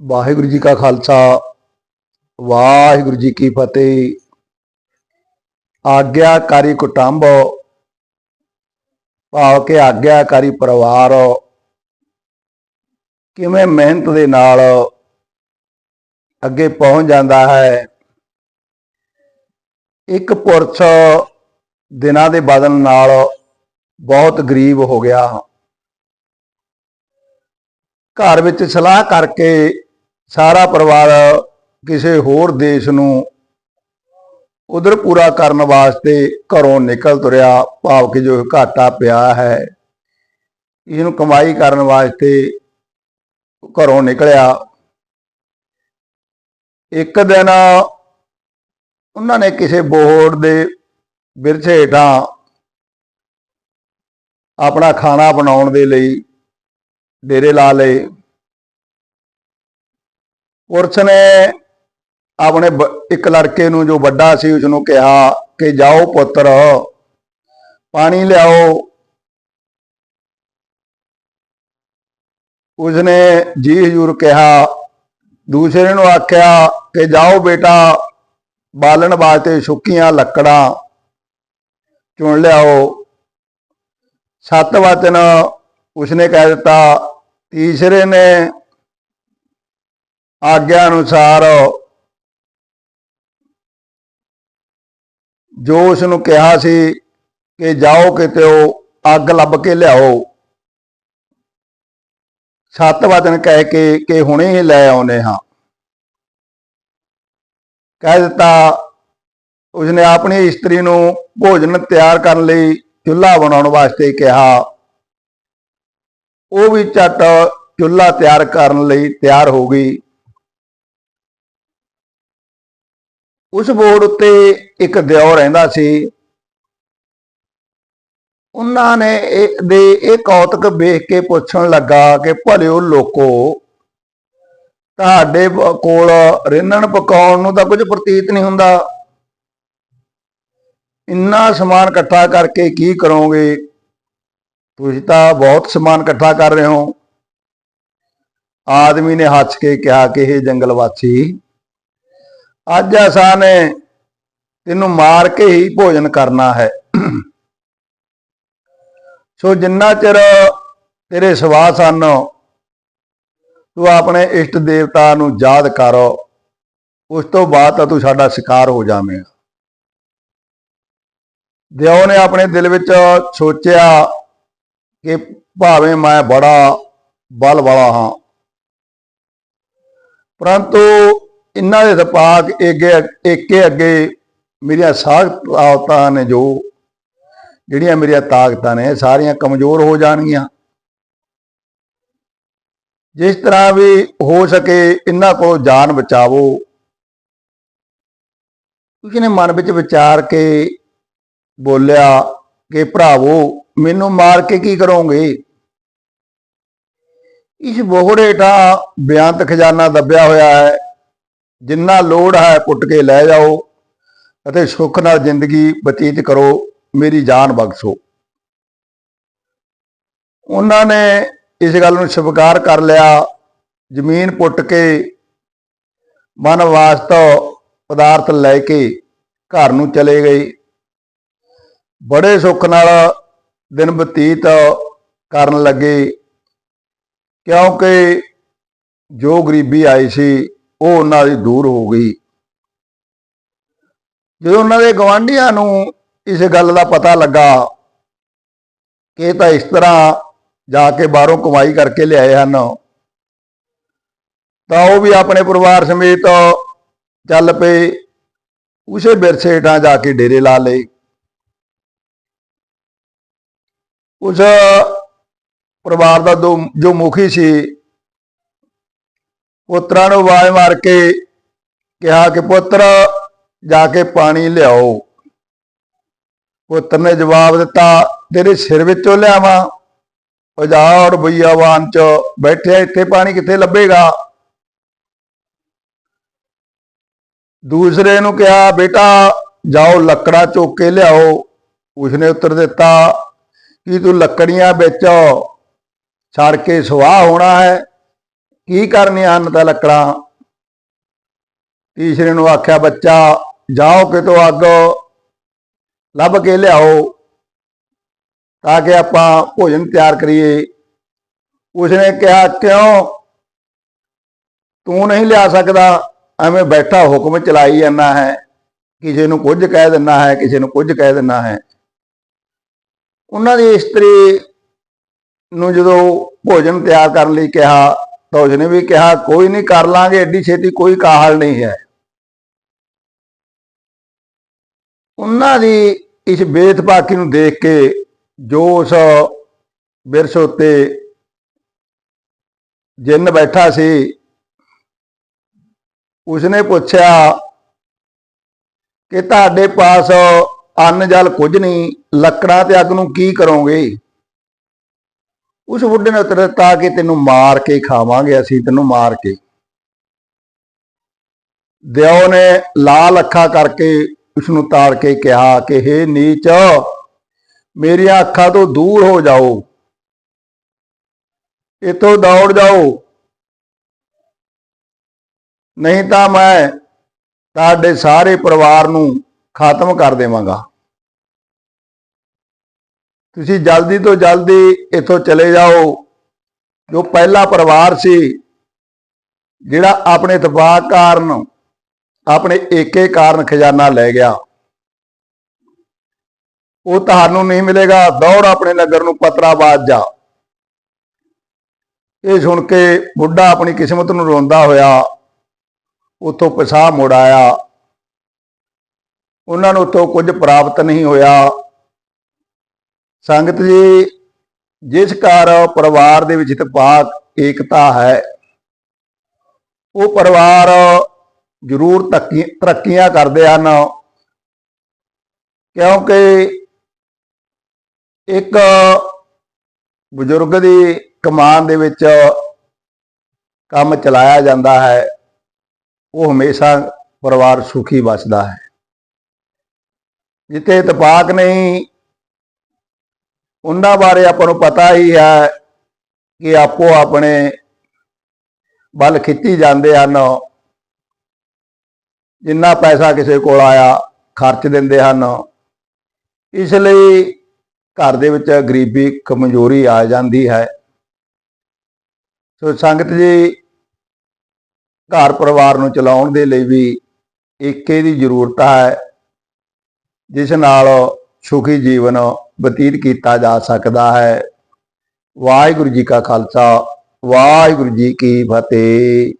ਵਾਹਿਗੁਰੂ ਜੀ ਕਾ ਖਾਲਸਾ, ਵਾਹਿਗੁਰੂ ਜੀ ਕੀ ਫਤਿਹ। ਆਗਿਆਕਾਰੀ ਕੁਟੰਬ, ਭਾਵ ਕਿ ਆਗਿਆਕਾਰੀ ਪਰਿਵਾਰ, ਕਿਵੇਂ ਮਿਹਨਤ ਦੇ ਨਾਲ ਅੱਗੇ ਪਹੁੰਚ ਜਾਂਦਾ ਹੈ। ਇੱਕ ਪੁਰਸ਼ ਦਿਨਾਂ ਦੇ ਬਦਲਣ ਨਾਲ ਬਹੁਤ ਗਰੀਬ ਹੋ ਗਿਆ। ਘਰ ਵਿੱਚ ਸਲਾਹ ਕਰਕੇ ਸਾਰਾ ਪਰਿਵਾਰ ਕਿਸੇ ਹੋਰ ਦੇਸ਼ ਨੂੰ ਉਧਰ ਪੂਰਾ ਕਰਨ ਵਾਸਤੇ ਘਰੋਂ ਨਿਕਲ ਤੁਰਿਆ, ਭਾਵ ਕਿ ਜੋ ਘਾਟਾ ਪਿਆ ਹੈ, ਇਹਨੂੰ ਕਮਾਈ ਕਰਨ ਵਾਸਤੇ ਘਰੋਂ ਨਿਕਲਿਆ। ਇੱਕ ਦਿਨ ਉਹਨਾਂ ਨੇ ਕਿਸੇ ਬੋਰਡ ਦੇ ਬਿਰਛ ਹੇਠਾਂ ਆਪਣਾ ਖਾਣਾ ਬਣਾਉਣ ਦੇ ਲਈ ਡੇਰੇ ਲਾ ਲਏ। ਪੁਰਸ਼ ਨੇ ਆਪਣੇ ਬ- ਇੱਕ ਲੜਕੇ ਨੂੰ ਜੋ ਵੱਡਾ ਸੀ ਉਸ ਨੂੰ ਕਿਹਾ ਕਿ ਜਾਓ ਪੁੱਤਰ, ਪਾਣੀ ਲਿਆਓ। ਉਸਨੇ ਜੀ ਹਜੂਰ ਕਿਹਾ, ਦੂਸਰੇ ਨੂੰ ਆਖਿਆ ਕਿ ਜਾਓ ਬੇਟਾ, ਬਾਲਣ ਵਾਸਤੇ ਸੁੱਕੀਆਂ ਲੱਕੜਾਂ ਚੁਣ ਲਿਆਓ। ਸੱਤ ਵਚਨ ਉਸਨੇ ਕਹਿ ਦਿੱਤਾ। ਤੀਸਰੇ ਨੇ ਆਗਿਆ ਅਨੁਸਾਰ ਜੋ ਉਸ ਨੂੰ ਕਿਹਾ ਸੀ ਕਿ ਜਾਓ ਕਿਤੇ ਉਹ ਅੱਗ ਲੱਭ ਕੇ ਲਿਆਓ। ਸੱਤ ਵਚਨ ਕਹਿ ਕੇ ਕਿ ਹੁਣੇ ਹੀ ਲੈ ਆਉਨੇ ਹਾਂ। ਕਹਿ ਦਿੱਤਾ, ਉਸਨੇ ਆਪਣੀ ਇਸਤਰੀ ਨੂੰ ਭੋਜਨ ਤਿਆਰ ਕਰਨ ਲਈ ਚੁੱਲ੍ਹਾ ਬਣਾਉਣ ਵਾਸਤੇ ਕਿਹਾ। ਉਹ ਵੀ ਝਟ ਚੁੱਲ੍ਹਾ ਤਿਆਰ ਕਰਨ ਲਈ ਤਿਆਰ ਹੋ ਗਈ। ਉਸ ਬੋਰਡ ਉੱਤੇ ਇੱਕ ਦਿਓ ਰਹਿੰਦਾ ਸੀ। ਉਹਨਾਂ ਨੇ ਇਹ, ਦੇ ਇਹ ਕੌਤਕ ਵੇਖ ਕੇ ਪੁੱਛਣ ਲੱਗਾ ਕਿ ਭਲਿਓ ਲੋਕੋ, ਤੁਹਾਡੇ ਕੋਲ ਰਿੰਨਣ ਪਕਾਉਣ ਨੂੰ ਤਾਂ ਕੁਝ ਪ੍ਰਤੀਤ ਨਹੀਂ ਹੁੰਦਾ। ਇੰਨਾ ਸਮਾਨ ਇਕੱਠਾ ਕਰਕੇ ਕੀ ਕਰੋਗੇ? ਤੁਸੀਂ ਤਾਂ ਬਹੁਤ ਸਮਾਨ ਇਕੱਠਾ ਕਰ ਰਹੇ ਹੋ। ਆਦਮੀ ਨੇ ਹੱਸ ਕੇ ਕਿਹਾ ਕਿ ਇਹ ਜੰਗਲ ਵਾਸੀ ਅੱਜ ਅਸਾਂ ਨੇ ਤੈਨੂੰ ਮਾਰ ਕੇ ਹੀ ਭੋਜਨ ਕਰਨਾ ਹੈ। ਸੋ ਜਿੰਨਾ ਚਿਰ ਤੇਰੇ ਸਵਾਸ ਹਨ, ਤੂੰ ਆਪਣੇ ਇਸ਼ਟ ਦੇਵਤਾ ਨੂੰ ਯਾਦ ਕਰ, ਉਸ ਤੋਂ ਬਾਅਦ ਤਾਂ ਤੂੰ ਸਾਡਾ ਸ਼ਿਕਾਰ ਹੋ ਜਾਵੇਂਗਾ। ਦਿਓ ਨੇ ਆਪਣੇ ਦਿਲ ਵਿੱਚ ਸੋਚਿਆ ਕਿ ਭਾਵੇਂ ਮੈਂ ਬੜਾ ਬਲ ਵਾਲਾ ਹਾਂ, ਪਰੰਤੂ ਇਹਨਾਂ ਦੇ ਤਪਾਕ ਅੱਗੇ, ਏਕੇ ਅੱਗੇ ਮੇਰੀਆਂ ਤਾਕਤਾਂ ਨੇ ਜੋ, ਜਿਹੜੀਆਂ ਮੇਰੀਆਂ ਤਾਕਤਾਂ ਨੇ ਸਾਰੀਆਂ ਕਮਜ਼ੋਰ ਹੋ ਜਾਣਗੀਆਂ। ਜਿਸ ਤਰ੍ਹਾਂ ਵੀ ਹੋ ਸਕੇ ਇਹਨਾਂ ਕੋਲ ਜਾਨ ਬਚਾਵੋ। ਉਸਨੇ ਮਨ ਵਿੱਚ ਵਿਚਾਰ ਕੇ ਬੋਲਿਆ ਕਿ ਭਰਾਵੋ, ਮੈਨੂੰ ਮਾਰ ਕੇ ਕੀ ਕਰੋਗੇ? ਇਸ ਬੋਹੜੇ ਹੇਠਾਂ ਬਿਆੰਤ ਖਜ਼ਾਨਾ ਦੱਬਿਆ ਹੋਇਆ ਹੈ। ਜਿੰਨਾ ਲੋੜ ਹੈ ਪੁੱਟ ਕੇ ਲੈ ਜਾਓ ਅਤੇ ਸੁੱਖ ਨਾਲ ਜ਼ਿੰਦਗੀ ਬਤੀਤ ਕਰੋ, ਮੇਰੀ ਜਾਨ ਬਖਸ਼ੋ। ਉਹਨਾਂ ਨੇ ਇਸ ਗੱਲ ਨੂੰ ਸਵੀਕਾਰ ਕਰ ਲਿਆ। ਜ਼ਮੀਨ ਪੁੱਟ ਕੇ ਮਨ ਵਾਸਤਵ ਪਦਾਰਥ ਲੈ ਕੇ ਘਰ ਨੂੰ ਚਲੇ ਗਏ। ਬੜੇ ਸੁੱਖ ਨਾਲ ਦਿਨ ਬਤੀਤ ਕਰਨ ਲੱਗੇ, ਕਿਉਂਕਿ ਜੋ ਗਰੀਬੀ ਆਈ ਸੀ ਉਹ ਉਹਨਾਂ ਦੀ ਦੂਰ ਹੋ ਗਈ। ਜਦੋਂ ਉਹਨਾਂ ਦੇ ਗਵਾਂਢੀਆਂ ਨੂੰ ਇਸ ਗੱਲ ਦਾ ਪਤਾ ਲੱਗਾ ਕਿ ਤਾਂ ਇਸ ਤਰ੍ਹਾਂ ਜਾ ਕੇ ਬਾਹਰੋਂ ਕਮਾਈ ਕਰਕੇ ਲਿਆਏ ਹਨ, ਤਾਂ ਉਹ ਵੀ ਆਪਣੇ ਪਰਿਵਾਰ ਸਮੇਤ ਚੱਲ ਪਏ। ਉਸੇ ਵਿਰਸੇ ਹੇਠਾਂ ਜਾ ਕੇ ਡੇਰੇ ਲਾ ਲਏ। ਉਸ ਪਰਿਵਾਰ ਦਾ ਦੋ ਜੋ ਮੁਖੀ ਸੀ ਪੁੱਤਰਾਂ ਨੂੰ ਆਵਾਜ਼ ਮਾਰ ਕੇ ਕਿਹਾ ਕਿ ਪੁੱਤਰ, ਜਾ ਕੇ ਪਾਣੀ ਲਿਆਓ। ਪੁੱਤਰ ਨੇ ਜਵਾਬ ਦਿੱਤਾ, ਤੇਰੇ ਸਿਰ ਵਿੱਚੋਂ ਲਿਆਵਾਂ। ਹਜ਼ਾਰ ਬਈਆਵਾਨ ਚ ਬੈਠਿਆ, ਇੱਥੇ ਪਾਣੀ ਕਿੱਥੇ ਲੱਭੇਗਾ? ਦੂਸਰੇ ਨੂੰ ਕਿਹਾ, ਬੇਟਾ, ਜਾਓ ਲੱਕੜਾਂ ਚੁੱਕ ਕੇ ਲਿਆਓ। ਉਸਨੇ ਉੱਤਰ ਦਿੱਤਾ, ਕਿ ਤੂੰ ਲੱਕੜੀਆਂ ਵਿੱਚ? ਛੜ ਕੇ ਸੁਆਹ ਹੋਣਾ ਹੈ। ਕੀ ਕਰਨੀਆਂ ਹਨ ਤਾਂ ਲੱਕੜਾਂ? ਤੀਸਰੇ ਨੂੰ ਆਖਿਆ, ਬੱਚਾ, ਜਾਓ ਕਿਤੋਂ ਅੱਗ ਲੱਭ ਕੇ ਲਿਆਓ ਤਾਂ ਕਿ ਆਪਾਂ ਭੋਜਨ ਤਿਆਰ ਕਰੀਏ। ਉਸਨੇ ਕਿਹਾ, ਕਿਉਂ? ਤੂੰ ਨਹੀਂ ਲਿਆ ਸਕਦਾ। ਐਵੇਂ ਬੈਠਾ ਹੁਕਮ ਚਲਾਈ ਜਾਂਦਾ ਹੈ। ਕਿਸੇ ਨੂੰ ਕੁਝ ਕਹਿ ਦਿੰਦਾ ਹੈ, ਕਿਸੇ ਨੂੰ ਕੁਝ ਕਹਿ ਦਿੰਦਾ ਹੈ। ਉਹਨਾਂ ਦੀ ਇਸਤਰੀ ਨੂੰ ਜਦੋਂ ਭੋਜਨ ਤਿਆਰ ਕਰਨ ਲਈ ਕਿਹਾ ਤਾਂ ਉਸਨੇ ਵੀ ਕਿਹਾ, ਕੋਈ ਨਹੀਂ ਕਰ ਲਾਂਗੇ ਐਡੀ ਛੇਤੀ ਕੋਈ ਕਾਹਲ ਨਹੀਂ ਹੈ। ਉਹਨਾਂ ਦੀ ਇਸ ਬੇਤਪਾਕੀ ਨੂੰ ਦੇਖ ਕੇ ਜੋ ਉਸ ਬਿਰਸ ਉੱਤੇ ਜਿੰਨ ਬੈਠਾ ਸੀ, ਉਸਨੇ ਪੁੱਛਿਆ ਕਿ ਤੁਹਾਡੇ ਪਾਸ ਅੰਨ, ਜਲ ਕੁਝ ਨਹੀਂ, ਲੱਕੜਾਂ ਤੇ ਅੱਗ ਨੂੰ ਕੀ ਕਰੋਗੇ? ਉਸ ਬੁੱਢੇ ਨੇ ਉੱਤਰ ਦਿੱਤਾ ਕਿ ਤੈਨੂੰ ਮਾਰ ਕੇ ਖਾਵਾਂਗੇ, ਅਸੀਂ ਤੈਨੂੰ ਮਾਰ ਕੇ ਦਿਓ ਨੇ ਲਾਲ ਅੱਖਾਂ ਕਰਕੇ ਉਸ ਨੂੰ ਤਾੜ ਕੇ ਕਿਹਾ ਕਿ, ਹੇ ਨੀਚ, ਮੇਰੀਆਂ ਅੱਖਾਂ ਤੋਂ ਦੂਰ ਹੋ ਜਾਓ। ਇਤੋਂ ਦੌੜ ਜਾਓ। ਨਹੀਂ ਤਾਂ ਮੈਂ ਤੁਹਾਡੇ ਸਾਰੇ ਪਰਿਵਾਰ ਨੂੰ ਖਤਮ ਕਰ ਦੇਵਾਂਗਾ। ਤੁਸੀਂ ਜਲਦੀ ਤੋਂ ਜਲਦੀ ਇੱਥੋਂ ਚਲੇ ਜਾਓ। ਜੋ ਪਹਿਲਾ ਪਰਿਵਾਰ ਸੀ, ਜਿਹੜਾ ਆਪਣੇ ਇਤਫਾਕ ਕਾਰਨ, ਆਪਣੇ ਏਕੇ ਕਾਰਨ ਖਜ਼ਾਨਾ ਲੈ ਗਿਆ। ਉਹ ਤੁਹਾਨੂੰ ਨਹੀਂ ਮਿਲੇਗਾ। ਦੌੜ ਆਪਣੇ ਨਗਰ ਨੂੰ ਪਤਰਾਬਾਦ ਜਾ। ਇਹ ਸੁਣ ਕੇ ਬੁੱਢਾ ਆਪਣੀ ਕਿਸਮਤ ਨੂੰ ਰੋਂਦਾ ਹੋਇਆ, ਉਥੋਂ ਪਿਸਾ ਮੁੜ ਆਇਆ। ਉਹਨਾਂ ਨੂੰ ਉਤੋਂ ਕੁਝ ਪ੍ਰਾਪਤ ਨਹੀਂ ਹੋਇਆ। ਸੰਗਤ ਜੀ, ਜਿਸ ਘਰ ਪਰਿਵਾਰ ਦੇ ਵਿੱਚ ਇਤਪਾਕ ਏਕਤਾ ਹੈ। ਉਹ ਪਰਿਵਾਰ ਜ਼ਰੂਰ ਤਰੱਕੀ ਤਰੱਕੀਆਂ ਕਰਦੇ ਹਨ। ਕਿਉਂਕਿ ਇੱਕ ਬਜ਼ੁਰਗ ਦੀ ਕਮਾਨ ਦੇ ਵਿੱਚ ਕੰਮ ਚਲਾਇਆ ਜਾਂਦਾ ਹੈ। ਉਹ ਹਮੇਸ਼ਾ ਪਰਿਵਾਰ ਸੁਖੀ ਵਸਦਾ ਹੈ। ਜਿੱਥੇ ਇਤਪਾਕ ਨਹੀਂ ਉਹਨਾਂ ਬਾਰੇ ਆਪਾਂ ਨੂੰ ਪਤਾ ਹੀ ਹੈ ਕਿ ਆਪੋ ਆਪਣੇ ਵੱਲ ਖਿੱਚੀ ਜਾਂਦੇ ਹਨ। ਜਿੰਨਾ ਪੈਸਾ ਕਿਸੇ ਕੋਲ ਆਇਆ, ਖਰਚ ਦਿੰਦੇ ਹਨ। ਇਸ ਲਈ ਘਰ ਦੇ ਵਿੱਚ ਗਰੀਬੀ, ਕਮਜ਼ੋਰੀ ਆ ਜਾਂਦੀ ਹੈ। ਸੋ ਸੰਗਤ ਜੀ, ਘਰ ਪਰਿਵਾਰ ਨੂੰ ਚਲਾਉਣ ਦੇ ਲਈ ਵੀ ਏਕੇ ਦੀ ਜ਼ਰੂਰਤ ਹੈ, ਜਿਸ ਨਾਲ ਸੁਖੀ ਜੀਵਨ ਬਤੀਤ ਕੀਤਾ ਜਾ ਸਕਦਾ ਹੈ। ਵਾਹਿਗੁਰੂ ਜੀ ਕਾ ਖਾਲਸਾ ਵਾਹਿਗੁਰੂ ਜੀ ਕੀ ਫਤਿਹ।